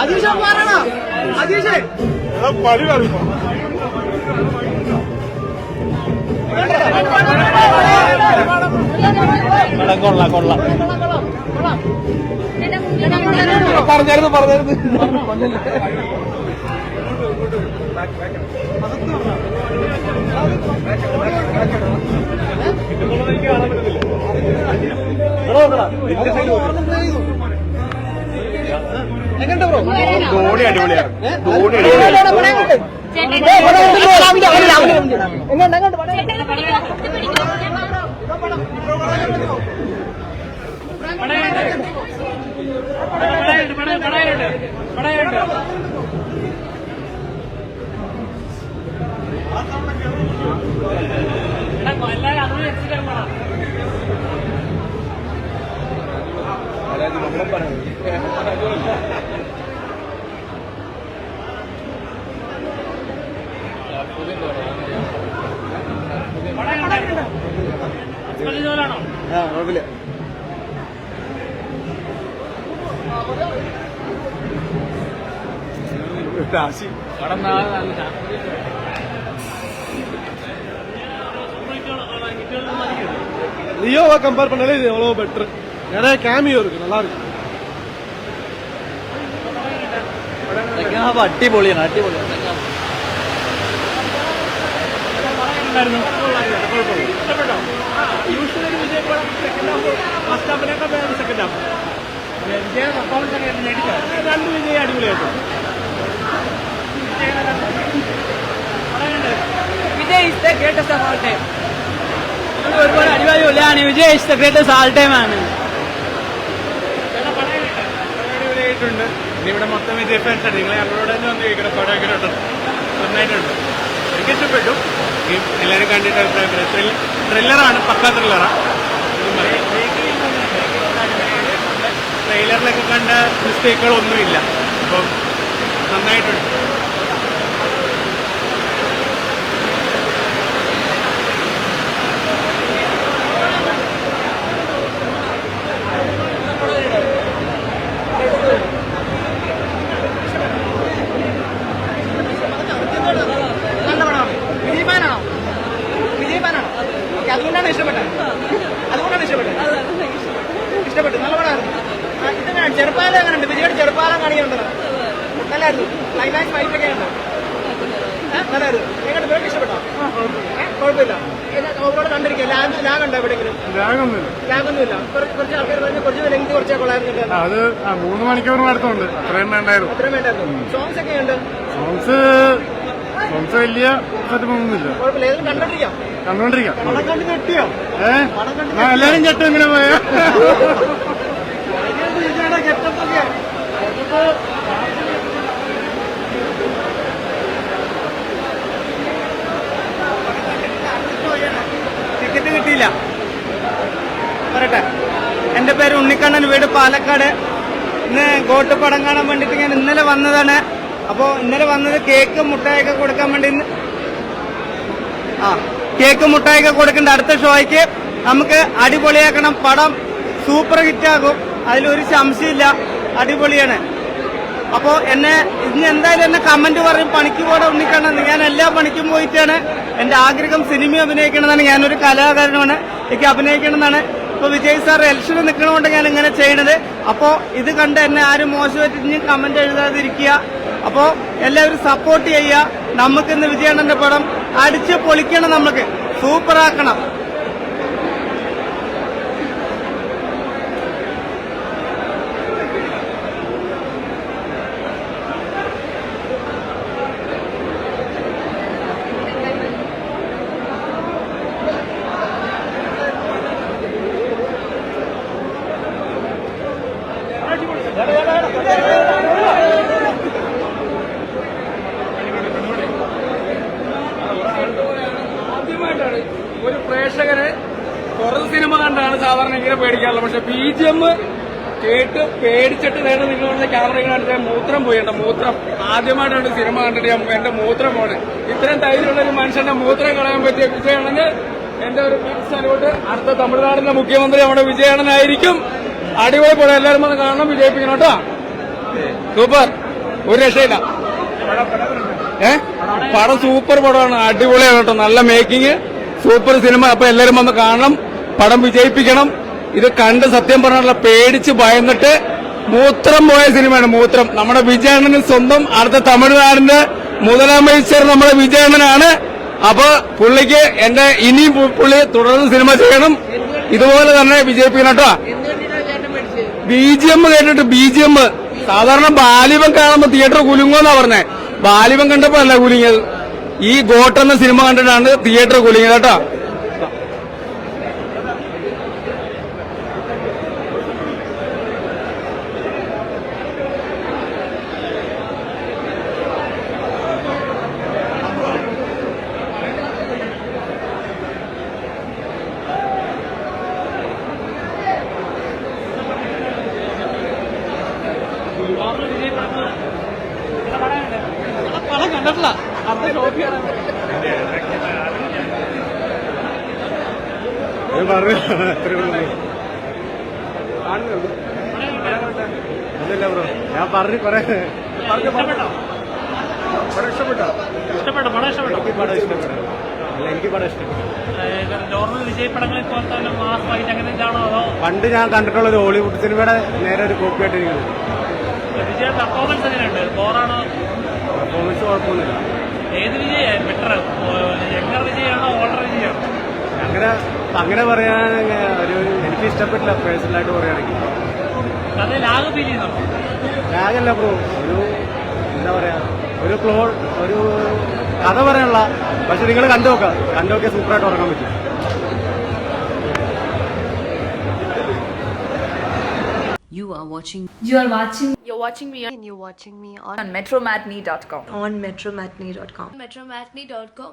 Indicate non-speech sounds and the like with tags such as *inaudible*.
അതീഷ പറയണ അതീഷേ പടി പറയുമ്പോ കൊള്ളാം കൊള്ളാം പറഞ്ഞായിരുന്നു പറഞ്ഞായിരുന്നു ധോണി അടിപൊളിയാണ്. ധോണി എങ്ങനെയുണ്ട് എങ്ങനെയുണ്ട് ആ കുഴപ്പമില്ല രാശി லியோவை கம்பேர் பண்ணாலே இது எவ்வளோ பெட்ரு நிறைய கேமியோ இருக்கு நல்லா இருக்கு അടിപൊളിയാണ് അടിപൊളിയാണ് യൂഷ്വലി വിജയ് പടം സെക്കൻഡ് ഹാഫ് ഫസ്റ്റ് ഹാഫിനൊക്കെ സെക്കൻഡ് ഹാഫ് വിജയ പെർഫോമൻസ് ഒക്കെ രണ്ട് വിജയ് അടിപൊളിയായിട്ട് Vijay is the greatest of all time ഒരുപാട് അടിപൊളിയാണ് Vijay is the greatest all time ആണ്. ഇനി ഇവിടെ മൊത്തം വിജയ് ഫാൻസ് ആണ് നിങ്ങൾ അവരോട് തന്നെ വന്ന് കേൾക്കണം പടം എങ്ങനെ നന്നായിട്ടുണ്ട്. എനിക്ക് ഇഷ്ടപ്പെട്ടു. ഈ എല്ലാവരും കണ്ടിട്ട് അഭിപ്രായം പറയാം. ത്രില്ലറാണ് പക്ക ത്രില്ലറാണ് ട്രെയിലറിലൊക്കെ കണ്ട മിസ്റ്റേക്കുകളൊന്നുമില്ല അപ്പം നന്നായിട്ടുണ്ട്. നല്ലായിരുന്നു ക്ലൈമാക്സ് ഫൈറ്റ് ഒക്കെ ഉണ്ട് നല്ലായിരുന്നു എങ്ങനെ വേണ്ടി ഇഷ്ടപ്പെട്ടോ? കുഴപ്പമില്ല. ഓവറോട് കണ്ടിരിക്കുക. ലാഗ് ലാഗ് ഉണ്ടോ എവിടെയെങ്കിലും? ലാഗൊന്നുമില്ല. ലാഗൊന്നുമില്ല. കുറച്ച് കുറച്ച് ആൾക്കാർ പറഞ്ഞു കുറച്ച് ലെങ്ത് കുറച്ചേ കൊള്ളായിരുന്നു അത് മൂന്ന് മണിക്കൂറിന് അടുത്തുണ്ട് അത്രയും വേണ്ടായിരുന്നു. അത്രയും വേണ്ടായിരുന്നു. സോങ്സ് ഒക്കെ ഉണ്ട്. സോങ്സ് സോങ്സ് വലിയ ഏതെങ്കിലും കണ്ടോണ്ടിരിക്കാം കണ്ടോണ്ടിരിക്കാം ആ, എല്ലാരും ചട്ടം ഇങ്ങനെ പോയ. *laughs* കിട്ടിയില്ല. പറയട്ടെ. എന്റെ പേര് ഉണ്ണിക്കണ്ണൻ വീട് പാലക്കാട്. ഇന്ന് ഗോട്ട് പടം കാണാൻ വേണ്ടിട്ട് ഞാൻ ഇന്നലെ വന്നതാണ്. അപ്പോ ഇന്നലെ വന്നത് കേക്ക് മുട്ടായൊക്കെ കൊടുക്കാൻ വേണ്ടി ആ കേക്ക് മുട്ടായൊക്കെ കൊടുക്കേണ്ട അടുത്ത ഷോയ്ക്ക് നമുക്ക് അടിപൊളിയാക്കണം. പടം സൂപ്പർ ഹിറ്റ് ആകും അതിലൊരു സംശയമില്ല അടിപൊളിയാണ്. അപ്പോ എന്നെ ഇന്ന് എന്തായാലും എന്നെ കമന്റ് പറയും പണിക്ക് പോടെ ഉണ്ണിക്കണ്ണെന്ന് ഞാൻ എല്ലാ പണിക്കും പോയിട്ടാണ്. എന്റെ ആഗ്രഹം സിനിമ അഭിനയിക്കണമെന്നാണ്. ഞാനൊരു കലാകാരനാണ് എനിക്ക് അഭിനയിക്കണമെന്നാണ്. ഇപ്പൊ വിജയ് സാർ എലക്ഷന് നിൽക്കണോണ്ട് ഞാൻ ഇങ്ങനെ ചെയ്യണത്. അപ്പോ ഇത് കണ്ട് എന്നെ ആരും മോശമായിട്ട് ഇനി കമന്റ് എഴുതാതിരിക്കുക. അപ്പോ എല്ലാവരും സപ്പോർട്ട് ചെയ്യുക. നമുക്കിന്ന് ഇന്ന് വിജയണ്ണന്റെ പടം അടിച്ച് പൊളിക്കണം നമുക്ക്. സൂപ്പറാക്കണം ആദ്യമായിട്ടാണ് ഒരു പ്രേക്ഷകന് കുറച്ച് സിനിമ കണ്ടാണ് സാധാരണ ഇങ്ങനെ പേടിക്കാറുള്ളത് പക്ഷെ ബി ജി എം കേട്ട് പേടിച്ചിട്ട് നേരെ നിങ്ങളുടെ ക്യാമറ കണ്ടിട്ട് മൂത്രം പോയിട്ടുണ്ട് മൂത്രം. ആദ്യമായിട്ടാണ് സിനിമ കണ്ടിട്ട് എന്റെ മൂത്രം പോണ്. ഇത്രയും ധൈര്യമുള്ള ഒരു മനുഷ്യന്റെ മൂത്രം കളയാൻ പറ്റിയ വിജയാണെങ്കിൽ എന്റെ ഒരു ബിഗ് സല്യൂട്ട് അടുത്ത തമിഴ്നാടിന്റെ മുഖ്യമന്ത്രി നമ്മുടെ വിജയാണനായിരിക്കും അടിപൊളി പോലെ എല്ലാവരും വന്ന് കാണണം വിജയിപ്പിക്കണം കേട്ടോ. സൂപ്പർ. ഒരു രക്ഷയില്ല. ഏ? പടം സൂപ്പർ പടമാണ്. അടിപൊളിയാണ് കേട്ടോ. നല്ല മേക്കിംഗ് സൂപ്പർ സിനിമ. അപ്പൊ എല്ലാവരും വന്ന് കാണണം. പടം വിജയിപ്പിക്കണം. ഇത് കണ്ട് സത്യം പറഞ്ഞാൽ പേടിച്ച് ഭയന്നിട്ട് മൂത്രം പോയ സിനിമയാണ് മൂത്രം. നമ്മുടെ വിജയണ്ണന് സ്വന്തം അടുത്ത തമിഴ്നാടിന്റെ മുതലമേശ്വർ നമ്മുടെ വിജയണ്ണനാണ്. അപ്പൊ പുള്ളിക്ക് എന്റെ ഇനിയും പുള്ളി തുടർന്ന് സിനിമ ചെയ്യണം. ഇതുപോലെ തന്നെ വിജയിപ്പിക്കണം കേട്ടോ. ബി ജി എം കേട്ടിട്ട് ബി ജി എം. സാധാരണ ബാലിവൻ കാണുമ്പോ തിയേറ്റർ കുലുങ്ങോന്നാ പറഞ്ഞേ. ബാലിവൻ കണ്ടപ്പോ അല്ല കുലുങ്ങിയത്. ഈ ഗോട്ട് എന്ന സിനിമ കണ്ടിട്ടാണ് തിയേറ്റർ കുലുങ്ങിയത് കേട്ടോ. ബ്രോ ഞാൻ പറഞ്ഞു കൊറേ ഇഷ്ടപ്പെട്ടു? പടം ഇഷ്ടപ്പെട്ടു? എനിക്ക് പടം ഇഷ്ടപ്പെട്ടു അല്ല എനിക്ക് പടം ഇഷ്ടപ്പെട്ടു പണ്ട് ഞാൻ കണ്ടിട്ടുള്ള ഒരു ഹോളിവുഡ് സിനിമയുടെ നേരെ ഒരു കോപ്പി ആയിട്ട് ഇരിക്കുന്നത് വിജയ് പെർഫോമൻസ് എങ്ങനെയുണ്ട്? ബോറാണോ? പെർഫോമൻസ് കുഴപ്പമൊന്നുമില്ല. ഏത് വിജയ്? ബെറ്റർ യങ്ങർ വിജയാണോ ഓൾഡർ വിജയാണോ അങ്ങനെ അങ്ങനെ പറയാൻ ഒരു എനിക്ക് ഇഷ്ടപ്പെട്ടില്ല പേഴ്സണലായിട്ട് പറയുകയാണെങ്കിൽ ലാഗല്ല ബ്രോ ഒരു എന്താ പറയാ ഒരു ക്ലോ ഒരു കഥ പറയാനുള്ള പക്ഷെ നിങ്ങൾ കണ്ടു നോക്കാം കണ്ടു നോക്കിയാൽ സൂപ്പറായിട്ട് ഉറങ്ങാൻ പറ്റും You are watching You are watching You're watching me and you're watching me on, on metromatney.com. on metromatney.com. Metromatney.com.